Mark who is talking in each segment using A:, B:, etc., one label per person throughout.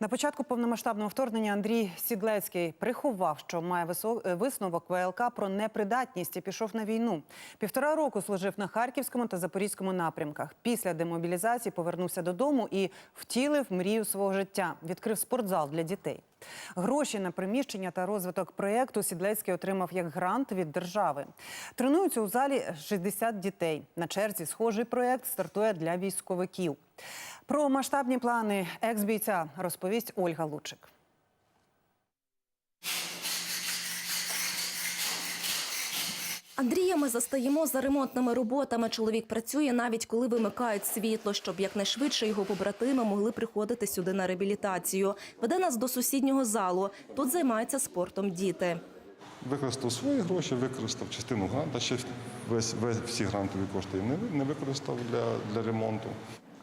A: На початку повномасштабного вторгнення Андрій Сідлецький приховав, що має е, висновок ВЛК про непридатність і пішов на війну. Півтора року служив на харківському та запорізькому напрямках. Після демобілізації повернувся додому і втілив мрію свого життя. Відкрив спортзал для дітей. Гроші на приміщення та розвиток проєкту Сідлецький отримав як грант від держави. Тренуються у залі 60 дітей. На черзі схожий проєкт стартує для військовиків. Про масштабні плани екс-бійця розповість Ольга Лучик.
B: Андрія ми застаємо за ремонтними роботами. Чоловік працює навіть коли вимикають світло, щоб якнайшвидше його побратими могли приходити сюди на реабілітацію. Веде нас до сусіднього залу. Тут займаються спортом діти.
C: Використав свої гроші, використав частину гранта, ще весь, весь всі грантові кошти не, не використав для, для ремонту.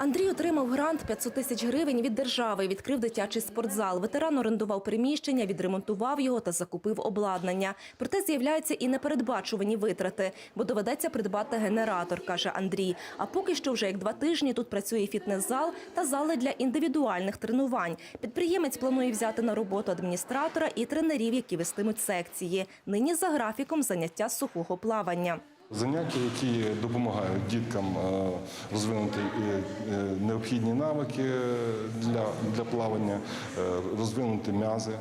B: Андрій отримав грант 500 тисяч гривень від держави. Відкрив дитячий спортзал. Ветеран орендував приміщення, відремонтував його та закупив обладнання. Проте з'являються і непередбачувані витрати, бо доведеться придбати генератор, каже Андрій. А поки що вже як два тижні тут працює фітнес-зал та зали для індивідуальних тренувань. Підприємець планує взяти на роботу адміністратора і тренерів, які вестимуть секції. Нині за графіком заняття сухого плавання.
C: Заняття, які допомагають діткам е, розвинути е, е, необхідні навики для, для плавання, розвинути м'язи,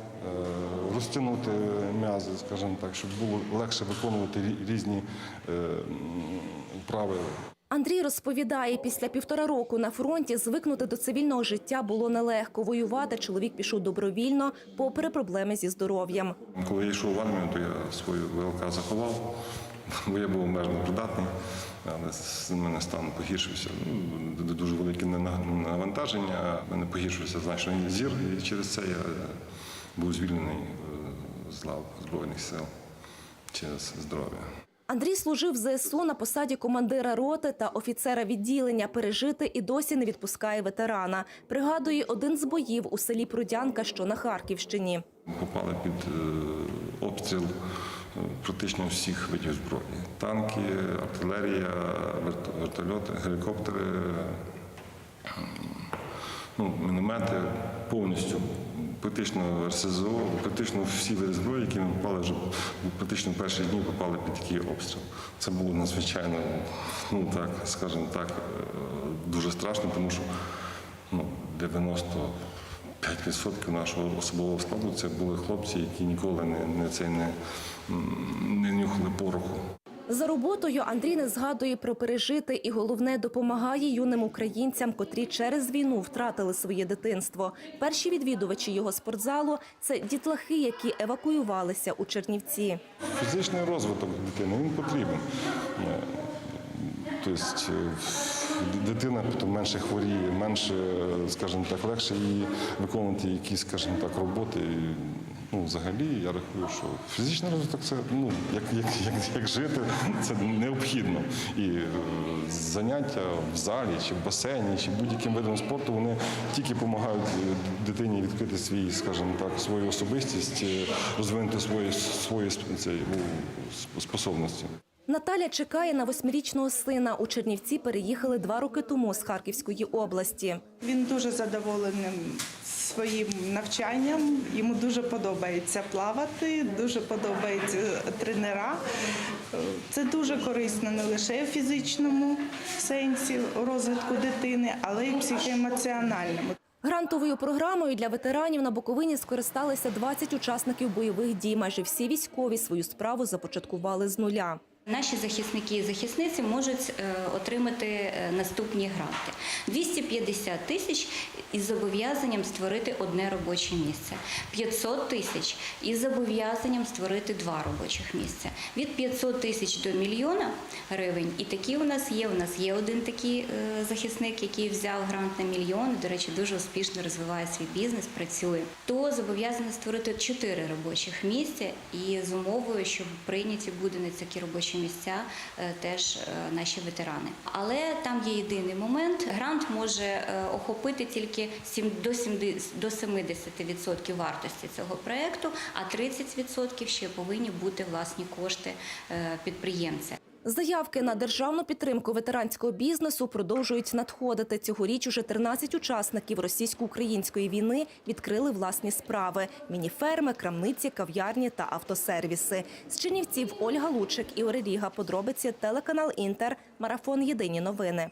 C: розтягнути м'язи, скажімо так, щоб було легше виконувати різні вправи.
B: Андрій розповідає, після півтора року на фронті звикнути до цивільного життя було нелегко. Воювати чоловік пішов добровільно, попри проблеми зі здоров'ям.
C: Коли я йшов в армію, то я свою ВЛК заховав, бо я був обмежено придатний, але з мене стан погіршився. Ну, дуже велике навантаження, в мене погіршився значно зір, і через це я був звільнений е, з лав Збройних сил через здоров'я.
B: Андрій служив в ЗСУ на посаді командира роти та офіцера відділення. Пережити і досі не відпускає ветерана. Пригадує один з боїв у селі Прудянка, що на Харківщині.
C: Попали під е, обстріл е, практично всіх видів зброї: танки, артилерія, вертольоти, гелікоптери, е, ну, міномети, повністю. Практично РСЗО, практично всі види зброї, які ми попали вже практично в перші дні попали під такий обстріл. Це було надзвичайно, ну так, скажімо так, е, дуже страшно, тому що ну, 95% нашого особового складу це були хлопці, які ніколи не, не, це не, не нюхали пороху.
B: За роботою Андрій не згадує про пережити і головне допомагає юним українцям, котрі через війну втратили своє дитинство. Перші відвідувачі його спортзалу це дітлахи, які евакуювалися у Чернівці.
C: Фізичний розвиток дитини він потрібен. Тобто е, дитина потім менше хворіє, менше, е, скажімо так, легше їй виконувати якісь, скажімо так, роботи. Ну, взагалі, я рахую, що фізичний розвиток це ну, як, як, як, як жити, це необхідно. І е, заняття в залі, чи в басейні, чи будь-яким видом спорту, вони тільки допомагають дитині відкрити свій, скажімо так, свою особистість, розвинути свої, свої ну, способності.
B: Наталя чекає на восьмирічного сина. У Чернівці переїхали два роки тому з Харківської області.
D: Він дуже задоволений своїм навчанням. Йому дуже подобається плавати, дуже подобаються тренера. Це дуже корисно не лише в фізичному сенсі розвитку дитини, але й психоемоціональному.
B: Грантовою програмою для ветеранів на Буковині скористалися 20 учасників бойових дій. Майже всі військові свою справу започаткували з нуля.
E: Наші захисники і захисниці можуть е, отримати е, наступні гранти: 250 тисяч із зобов'язанням створити одне робоче місце, 500 тисяч із зобов'язанням створити два робочих місця, від 500 тисяч до мільйона гривень. І такі у нас є. У нас є один такий е, захисник, який взяв грант на мільйон. До речі, дуже успішно розвиває свій бізнес, працює. То зобов'язаний створити чотири робочих місця і з умовою, що прийняті буде на такі робочі місця е, теж е, наші ветерани. Але там є єдиний момент: грант може е, охопити тільки 7, до 70 до 70% вартості цього проекту, а 30% ще повинні бути власні кошти підприємця.
B: Заявки на державну підтримку ветеранського бізнесу продовжують надходити. Цьогоріч уже 13 учасників російсько-української війни відкрили власні справи – мініферми, крамниці, кав'ярні та автосервіси. З Чернівців Ольга Лучик, Ігор Ріга. Подробиці телеканал Інтер. Марафон Єдині новини.